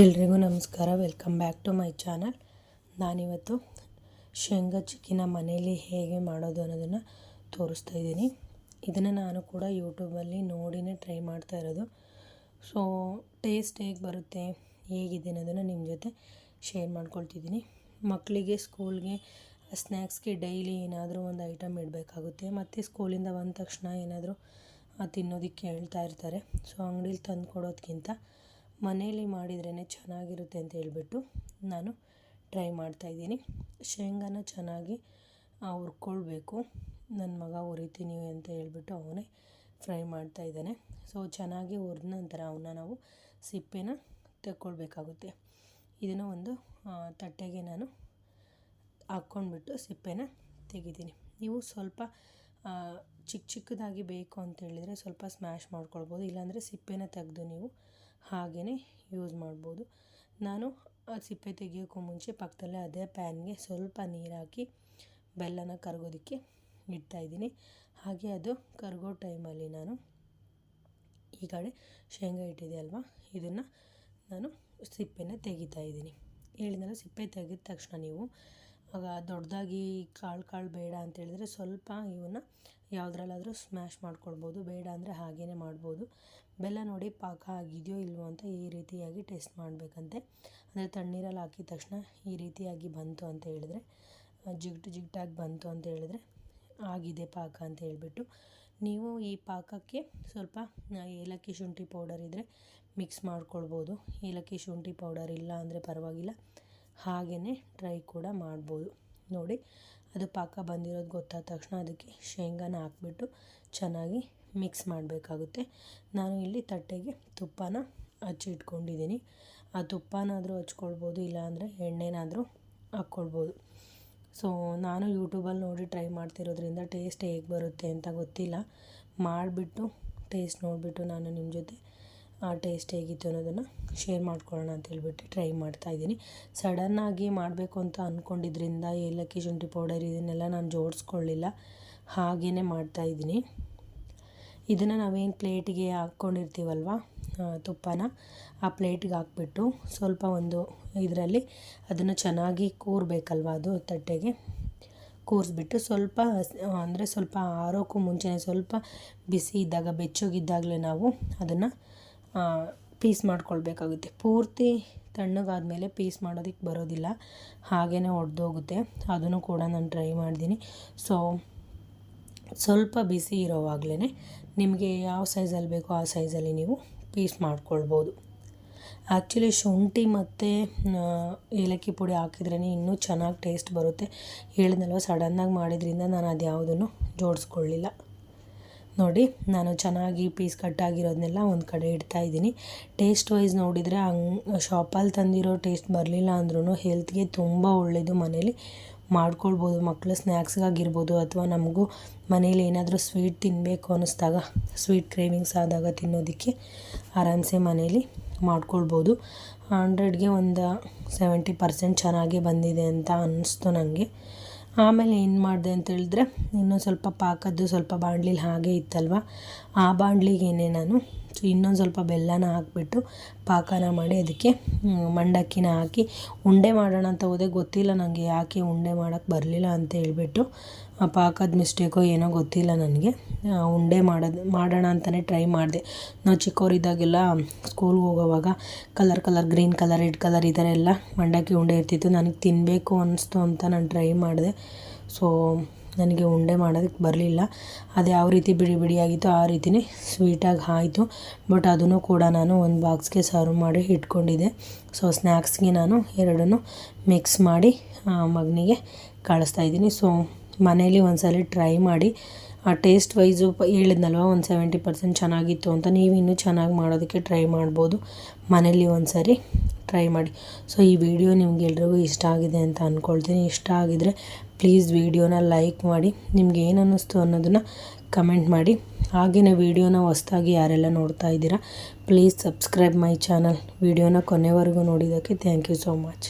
ಎಲ್ರಿಗೂ ನಮಸ್ಕಾರ. Welcome back to my channel ನಾನಿವತ್ತು ಶೇಂಗಾ ಚಿಕ್ಕಿನ ಮನೆಯಲ್ಲಿ ಹೇಗೆ ಮಾಡೋದು ಅನ್ನೋದನ್ನು ತೋರಿಸ್ತಾ ಇದ್ದೀನಿ. ಇದನ್ನು ನಾನು ಕೂಡ ಯೂಟ್ಯೂಬಲ್ಲಿ ನೋಡಿನೇ ಟ್ರೈ ಮಾಡ್ತಾ ಇರೋದು. ಸೊ ಟೇಸ್ಟ್ ಹೇಗೆ ಬರುತ್ತೆ, ಹೇಗಿದೆ ಅನ್ನೋದನ್ನು ನಿಮ್ಮ ಜೊತೆ ಶೇರ್ ಮಾಡ್ಕೊಳ್ತಿದ್ದೀನಿ. ಮಕ್ಕಳಿಗೆ ಸ್ಕೂಲ್ಗೆ ಸ್ನ್ಯಾಕ್ಸ್ಗೆ ಡೈಲಿ ಏನಾದರೂ ಒಂದು ಐಟಮ್ ಇಡಬೇಕಾಗುತ್ತೆ. ಮತ್ತು ಸ್ಕೂಲಿಂದ ಬಂದ ತಕ್ಷಣ ಏನಾದರೂ ತಿನ್ನೋದಕ್ಕೆ ಹೇಳ್ತಾ ಇರ್ತಾರೆ. ಸೊ ಅಂಗಡೀಲಿ ತಂದು ಕೊಡೋದಕ್ಕಿಂತ ಮನೇಲಿ ಮಾಡಿದ್ರೇ ಚೆನ್ನಾಗಿರುತ್ತೆ ಅಂತ ಹೇಳ್ಬಿಟ್ಟು ನಾನು ಟ್ರೈ ಮಾಡ್ತಾಯಿದ್ದೀನಿ ಶೇಂಗಾನ ಚೆನ್ನಾಗಿ ಹುರ್ಕೊಳ್ಬೇಕು. ನನ್ನ ಮಗ ಹುರಿತೀನಿ ಅಂತ ಹೇಳ್ಬಿಟ್ಟು ಅವನೇ ಫ್ರೈ ಮಾಡ್ತಾಯಿದ್ದಾನೆ ಸೊ, ಚೆನ್ನಾಗಿ ಹುರಿದ ನಂತರ ಅವನ್ನ ನಾವು ಸಿಪ್ಪೆನ ತೆಕ್ಕೊಳ್ಬೇಕಾಗುತ್ತೆ. ಇದನ್ನು ಒಂದು ತಟ್ಟೆಗೆ ನಾನು ಹಾಕ್ಕೊಂಡ್ಬಿಟ್ಟು ಸಿಪ್ಪೆನ ತೆಗಿತೀನಿ. ನೀವು ಸ್ವಲ್ಪ ಚಿಕ್ಕ ಚಿಕ್ಕದಾಗಿ ಬೇಕು ಅಂತ ಹೇಳಿದರೆ ಸ್ವಲ್ಪ ಸ್ಮ್ಯಾಶ್ ಮಾಡ್ಕೊಳ್ಬೋದು. ಇಲ್ಲಾಂದರೆ ಸಿಪ್ಪೆನ ತೆಗೆದು ನೀವು ಹಾಗೆಯೇ ಯೂಸ್ ಮಾಡ್ಬೋದು. ನಾನು ಆ ಸಿಪ್ಪೆ ತೆಗಿಯೋಕ್ಕೂ ಮುಂಚೆ ಪಕ್ಕದಲ್ಲೇ ಅದೇ ಪ್ಯಾನ್ಗೆ ಸ್ವಲ್ಪ ನೀರು ಹಾಕಿ ಬೆಲ್ಲನ ಕರಗೋದಕ್ಕೆ ಇಡ್ತಾಯಿದ್ದೀನಿ ಹಾಗೆ ಅದು ಕರಗೋ ಟೈಮಲ್ಲಿ ನಾನು ಈ ಕಡೆ ಶೇಂಗಾ ಇಟ್ಟಿದೆ ಅಲ್ವಾ? ಇದನ್ನು ನಾನು ಸಿಪ್ಪೆನ ತೆಗಿತಾ ಇದ್ದೀನಿ. ಹೇಳಿದ್ನಲ್ಲ ಸಿಪ್ಪೆ ತೆಗೆದ ತಕ್ಷಣ ನೀವು ಆಗ ದೊಡ್ಡದಾಗಿ ಕಾಳು ಕಾಳು ಬೇಡ ಅಂತ ಹೇಳಿದ್ರೆ ಸ್ವಲ್ಪ ಇವನ್ನ ಯಾವುದ್ರಲ್ಲಾದರೂ ಸ್ಮ್ಯಾಶ್ ಮಾಡ್ಕೊಳ್ಬೋದು. ಬೇಡ ಅಂದರೆ ಹಾಗೇ ಮಾಡ್ಬೋದು. ಬೆಲ್ಲ ನೋಡಿ ಪಾಕ ಆಗಿದೆಯೋ ಇಲ್ವೋ ಅಂತ ಈ ರೀತಿಯಾಗಿ ಟೆಸ್ಟ್ ಮಾಡಬೇಕಂತೆ. ಅಂದರೆ ತಣ್ಣೀರಲ್ಲಿ ಹಾಕಿದ ತಕ್ಷಣ ಈ ರೀತಿಯಾಗಿ ಬಂತು ಅಂತ ಹೇಳಿದ್ರೆ ಜಿಗ್ಟು ಜಿಗ್ಟಾಗಿ ಬಂತು ಅಂತ ಹೇಳಿದ್ರೆ ಆಗಿದೆ ಪಾಕ ಅಂತ ಹೇಳಿಬಿಟ್ಟು ನೀವು ಈ ಪಾಕಕ್ಕೆ ಸ್ವಲ್ಪ ಏಲಕ್ಕಿ ಶುಂಠಿ ಪೌಡರ್ ಇದ್ದರೆ ಮಿಕ್ಸ್ ಮಾಡ್ಕೊಳ್ಬೋದು. ಏಲಕ್ಕಿ ಶುಂಠಿ ಪೌಡರ್ ಇಲ್ಲ ಅಂದರೆ ಪರವಾಗಿಲ್ಲ ಹಾಗೆಯೇ ಟ್ರೈ ಕೂಡ ಮಾಡ್ಬೋದು. ನೋಡಿ, ಅದು ಪಾಕ ಬಂದಿರೋದು ಗೊತ್ತಾದ ತಕ್ಷಣ ಅದಕ್ಕೆ ಶೇಂಗಾನ ಹಾಕ್ಬಿಟ್ಟು ಚೆನ್ನಾಗಿ ಮಿಕ್ಸ್ ಮಾಡಬೇಕಾಗುತ್ತೆ. ನಾನು ಇಲ್ಲಿ ತಟ್ಟೆಗೆ ತುಪ್ಪನ ಹಚ್ಚಿಟ್ಕೊಂಡಿದ್ದೀನಿ. ಆ ತುಪ್ಪನಾದರೂ ಹಚ್ಕೊಳ್ಬೋದು, ಇಲ್ಲಾಂದರೆ ಎಣ್ಣೆನಾದರೂ ಹಾಕ್ಕೊಳ್ಬೋದು. ಸೊ ನಾನು ಯೂಟ್ಯೂಬಲ್ಲಿ ನೋಡಿ ಟ್ರೈ ಮಾಡ್ತಿರೋದ್ರಿಂದ ಟೇಸ್ಟ್ ಹೇಗೆ ಬರುತ್ತೆ ಅಂತ ಗೊತ್ತಿಲ್ಲ. ಮಾಡಿಬಿಟ್ಟು, ಟೇಸ್ಟ್ ನೋಡಿಬಿಟ್ಟು ನಾನು ನಿಮ್ಮ ಜೊತೆ ಆ ಟೇಸ್ಟ್ ಹೇಗಿತ್ತು ಅನ್ನೋದನ್ನು ಶೇರ್ ಮಾಡ್ಕೊಳ್ಳೋಣ ಅಂತ ಹೇಳ್ಬಿಟ್ಟು ಟ್ರೈ ಮಾಡ್ತಾಯಿದ್ದೀನಿ ಸಡನ್ನಾಗಿ ಮಾಡಬೇಕು ಅಂತ ಅಂದ್ಕೊಂಡಿದ್ರಿಂದ ಏಲಕ್ಕಿ ಶುಂಠಿ ಪೌಡರ್ ಇದನ್ನೆಲ್ಲ ನಾನು ಜೋಡಿಸ್ಕೊಳ್ಳಿಲ್ಲ. ಹಾಗೇ ಮಾಡ್ತಾಯಿದ್ದೀನಿ ಇದನ್ನು ನಾವೇನು ಪ್ಲೇಟಿಗೆ ಹಾಕ್ಕೊಂಡಿರ್ತೀವಲ್ವ? ತುಪ್ಪನ ಆ ಪ್ಲೇಟಿಗೆ ಹಾಕ್ಬಿಟ್ಟು ಸ್ವಲ್ಪ ಒಂದು ಇದರಲ್ಲಿ ಅದನ್ನು ಚೆನ್ನಾಗಿ ಕೂರಬೇಕಲ್ವ ಅದು ತಟ್ಟೆಗೆ? ಕೂರಿಸ್ಬಿಟ್ಟು ಸ್ವಲ್ಪ ಅಂದರೆ ಸ್ವಲ್ಪ ಆರೋಕ್ಕೂ ಮುಂಚೆನೇ ಸ್ವಲ್ಪ ಬಿಸಿ ಇದ್ದಾಗ, ಬೆಚ್ಚಗಿದ್ದಾಗಲೇ ನಾವು ಅದನ್ನು ಪೀಸ್ ಮಾಡ್ಕೊಳ್ಬೇಕಾಗುತ್ತೆ. ಪೂರ್ತಿ ತಣ್ಣಗಾದಮೇಲೆ ಪೀಸ್ ಮಾಡೋದಕ್ಕೆ ಬರೋದಿಲ್ಲ. ಹಾಗೇ ಒಡೆದೋಗುತ್ತೆ. ಅದನ್ನು ಕೂಡ ನಾನು ಟ್ರೈ ಮಾಡಿದ್ದೀನಿ ಸೊ ಸ್ವಲ್ಪ ಬಿಸಿ ಇರೋವಾಗಲೇ ನಿಮಗೆ ಯಾವ ಸೈಜಲ್ಲಿ ಬೇಕೋ ಆ ಸೈಜಲ್ಲಿ ನೀವು ಪೀಸ್ ಮಾಡ್ಕೊಳ್ಬೋದು. ಆ್ಯಕ್ಚುಲಿ ಶುಂಠಿ ಮತ್ತು ಏಲಕ್ಕಿ ಪುಡಿ ಹಾಕಿದ್ರೇ ಇನ್ನೂ ಚೆನ್ನಾಗಿ ಟೇಸ್ಟ್ ಬರುತ್ತೆ. ಹೇಳಿದ್ನಲ್ವ, ಸಡನ್ನಾಗಿ ಮಾಡಿದ್ರಿಂದ ನಾನು ಅದು ಯಾವುದನ್ನು ಜೋಡಿಸ್ಕೊಳ್ಳಿಲ್ಲ. ನೋಡಿ, ನಾನು ಚೆನ್ನಾಗಿ ಪೀಸ್ ಕಟ್ಟಾಗಿರೋದನ್ನೆಲ್ಲ ಒಂದು ಕಡೆ ಇಡ್ತಾ ಇದ್ದೀನಿ. ಟೇಸ್ಟ್ ವೈಸ್ ನೋಡಿದರೆ ಹಂಗೆ ಶಾಪಲ್ಲಿ ತಂದಿರೋ ಟೇಸ್ಟ್ ಬರಲಿಲ್ಲ ಅಂದ್ರೂ ಹೆಲ್ತ್ಗೆ ತುಂಬ ಒಳ್ಳೆಯದು ಮನೇಲಿ. ಮಾಡ್ಕೊಳ್ಬೋದು ಮಕ್ಕಳು ಸ್ನ್ಯಾಕ್ಸ್ಗಾಗಿರ್ಬೋದು ಅಥವಾ ನಮಗೂ ಮನೇಲಿ ಏನಾದರೂ ಸ್ವೀಟ್ ತಿನ್ನಬೇಕು ಅನ್ನಿಸ್ದಾಗ ಸ್ವೀಟ್ ಕ್ರೇವಿಂಗ್ಸ್ ಆದಾಗ ತಿನ್ನೋದಕ್ಕೆ ಆರಾಮ್ಸೆ ಮನೇಲಿ ಮಾಡ್ಕೊಳ್ಬೋದು. ಹಂಡ್ರೆಡ್ಗೆ ಒಂದು ಸೆವೆಂಟಿ ಪರ್ಸೆಂಟ್ ಚೆನ್ನಾಗೇ ಬಂದಿದೆ ಅಂತ ಅನ್ನಿಸ್ತು ನನಗೆ ಆಮೇಲೆ ಏನು ಮಾಡಿದೆ ಅಂತ ಹೇಳಿದ್ರೆ ಇನ್ನೂ ಸ್ವಲ್ಪ ಪಾಕದ್ದು ಸ್ವಲ್ಪ ಬಾಣಲಿಲಿ ಹಾಗೆ ಇತ್ತಲ್ವ, ಆ ಬಾಣಲಿಗೇನೆ ನಾನು ಇನ್ನೊಂದು ಸ್ವಲ್ಪ ಬೆಲ್ಲನ ಹಾಕಿಬಿಟ್ಟು ಪಾಕನ ಮಾಡಿ ಅದಕ್ಕೆ ಮಂಡಕ್ಕಿನ ಹಾಕಿ. ಉಂಡೆ ಮಾಡೋಣ ಅಂತ ಹೋದೆ, ಗೊತ್ತಿಲ್ಲ ನನಗೆ ಯಾಕೆ ಉಂಡೆ ಮಾಡೋಕ್ಕೆ ಬರಲಿಲ್ಲ ಅಂತ ಹೇಳ್ಬಿಟ್ಟು ಪಾಕದ ಮಿಸ್ಟೇಕೋ ಏನೋ ಗೊತ್ತಿಲ್ಲ ನನಗೆ. ಉಂಡೆ ಮಾಡೋದು, ಮಾಡೋಣ ಅಂತಲೇ ಟ್ರೈ ಮಾಡಿದೆ. ನಾವು ಚಿಕ್ಕವರಿದ್ದಾಗೆಲ್ಲ ಸ್ಕೂಲ್ಗೆ ಹೋಗೋವಾಗ colour colour green colour red colour ಈ ಥರ ಎಲ್ಲ ಮಂಡಕ್ಕಿ ಉಂಡೆ ಇರ್ತಿತ್ತು. ನನಗೆ ತಿನ್ನಬೇಕು ಅನ್ನಿಸ್ತು ಅಂತ ನಾನು ಟ್ರೈ ಮಾಡಿದೆ. ಸೊ ನನಗೆ ಉಂಡೆ ಮಾಡೋದಕ್ಕೆ ಬರಲಿಲ್ಲ. ಅದು ಯಾವ ರೀತಿ ಬಿಡಿ ಬಿಡಿಯಾಗಿತ್ತು ಆ ರೀತಿಯೇ ಸ್ವೀಟಾಗಿ ಆಯಿತು. ಬಟ್ ಅದನ್ನು ಕೂಡ ನಾನು ಒಂದು ಬಾಕ್ಸ್ಗೆ ಸರ್ವ್ ಮಾಡಿ ಇಟ್ಕೊಂಡಿದ್ದೆ. ಸೊ ಸ್ನ್ಯಾಕ್ಸ್ಗೆ ನಾನು ಎರಡನ್ನು ಮಿಕ್ಸ್ ಮಾಡಿ ಮಗನಿಗೆ ಕಳಿಸ್ತಾ ಇದ್ದೀನಿ. ಸೊ ಮನೇಲಿ ಒಂದ್ಸಲ ಟ್ರೈ ಮಾಡಿ. ಆ ಟೇಸ್ಟ್ ವೈಸು ಹೇಳಿದ್ನಲ್ವ, ಒಂದು ಸೆವೆಂಟಿ ಪರ್ಸೆಂಟ್ ಚೆನ್ನಾಗಿತ್ತು ಅಂತ. ನೀವು ಇನ್ನೂ ಚೆನ್ನಾಗಿ ಮಾಡೋದಕ್ಕೆ ಟ್ರೈ ಮಾಡ್ಬೋದು. ಮನೇಲಿ ಒಂದು ಸರಿ ಟ್ರೈ ಮಾಡಿ. ಸೊ, ಈ ವಿಡಿಯೋ ನಿಮಗೆಲ್ರಿಗೂ ಇಷ್ಟ ಆಗಿದೆ ಅಂತ ಅಂದ್ಕೊಳ್ತೀನಿ ಇಷ್ಟ ಆಗಿದರೆ ಪ್ಲೀಸ್ ವಿಡಿಯೋನ ಲೈಕ್ ಮಾಡಿ, ನಿಮ್ಗೆ ಏನು ಅನ್ನಿಸ್ತು ಅನ್ನೋದನ್ನು ಕಮೆಂಟ್ ಮಾಡಿ. ಹಾಗೆಯೇ ವೀಡಿಯೋನ ಹೊಸ್ದಾಗಿ ಯಾರೆಲ್ಲ ನೋಡ್ತಾ ಇದ್ದೀರಾ, ಪ್ಲೀಸ್ ಸಬ್ಸ್ಕ್ರೈಬ್ ಮೈ ಚಾನಲ್. ವೀಡಿಯೋನ ಕೊನೆವರೆಗೂ ನೋಡಿದ್ದಕ್ಕೆ ಥ್ಯಾಂಕ್ ಯು ಸೋ ಮಚ್